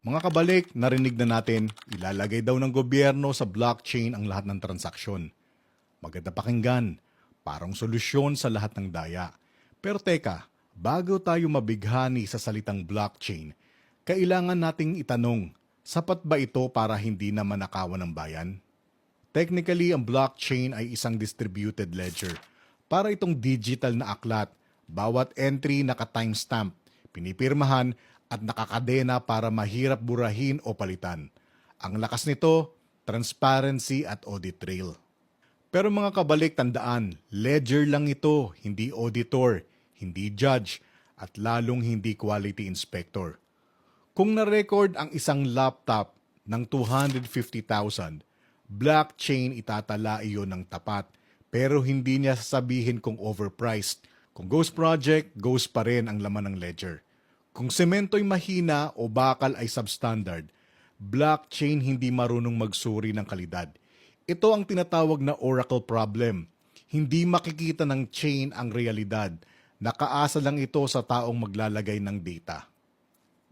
Mga kabalik, narinig na natin, ilalagay daw ng gobyerno sa blockchain ang lahat ng transaksyon. Maganda pakinggan, parang solusyon sa lahat ng daya. Pero teka, bago tayo mabighani sa salitang blockchain, kailangan nating itanong, sapat ba ito para hindi na manakawan ng bayan? Technically, ang blockchain ay isang distributed ledger. Para itong digital na aklat, bawat entry naka-timestamp, pinipirmahan at nakakadena para mahirap burahin o palitan. Ang lakas nito, transparency at audit trail. Pero mga kabalik tandaan, ledger lang ito, hindi auditor, hindi judge, at lalong hindi quality inspector. Kung na-record ang isang laptop ng 250,000, blockchain itatala iyon ng tapat pero hindi niya sasabihin kung overpriced. Kung ghost project, ghost pa rin ang laman ng ledger. Kung semento'y mahina o bakal ay substandard, blockchain hindi marunong magsuri ng kalidad. Ito ang tinatawag na oracle problem. Hindi makikita ng chain ang realidad. Nakaasa lang ito sa taong maglalagay ng data.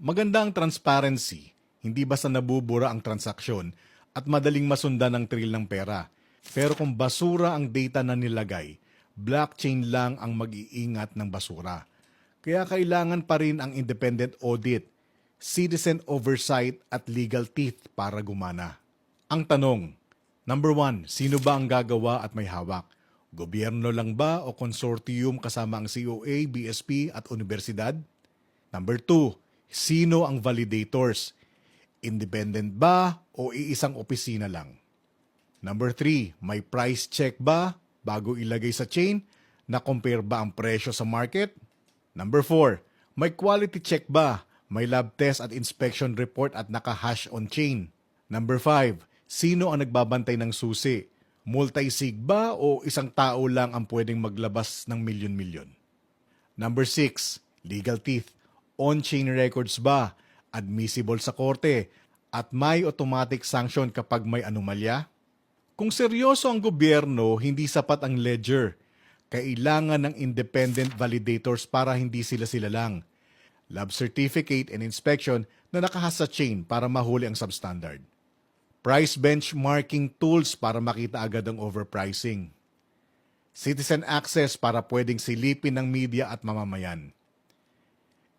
Maganda ang transparency, hindi basta nabubura ang transaksyon at madaling masundan ang trail ng pera. Pero kung basura ang data na nilagay, blockchain lang ang mag-iingat ng basura. Kaya kailangan pa rin ang independent audit, citizen oversight at legal teeth para gumana. Ang tanong, number one, sino ba ang gagawa at may hawak? Gobyerno lang ba o konsortium kasama ang COA, BSP at universidad? Number two, sino ang validators? Independent ba o iisang opisina lang? Number three, may price check ba bago ilagay sa chain? Na-compare ba ang presyo sa market? Number four, may quality check ba? May lab test at inspection report at naka-hash on chain? Number five, sino ang nagbabantay ng susi? Multi-sig ba o isang tao lang ang pwedeng maglabas ng milyon-milyon? Number 6, legal teeth. On-chain records ba? Admissible sa korte? At may automatic sanction kapag may anomalya? Kung seryoso ang gobyerno, hindi sapat ang ledger. Kailangan ng independent validators para hindi sila-sila lang. Lab certificate and inspection na nakahas sa chain para mahuli ang substandard. Price benchmarking tools para makita agad ang overpricing. Citizen access para pwedeng silipin ng media at mamamayan.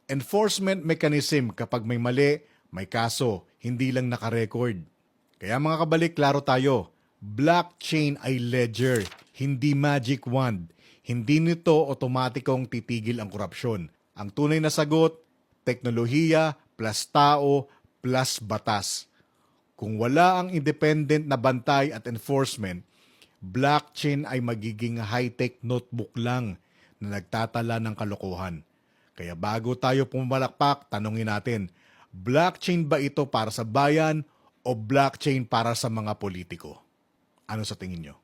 Enforcement mechanism kapag may mali, may kaso, hindi lang nakarecord. Kaya mga kabalik, klaro tayo. Blockchain ay ledger, hindi magic wand. Hindi nito otomatikong titigil ang korupsyon. Ang tunay na sagot, teknolohiya plus tao plus batas. Kung wala ang independent na bantay at enforcement, blockchain ay magiging high-tech notebook lang na nagtatala ng kalokohan. Kaya bago tayo pumalakpak, tanongin natin, blockchain ba ito para sa bayan o blockchain para sa mga politiko? Ano sa tingin nyo?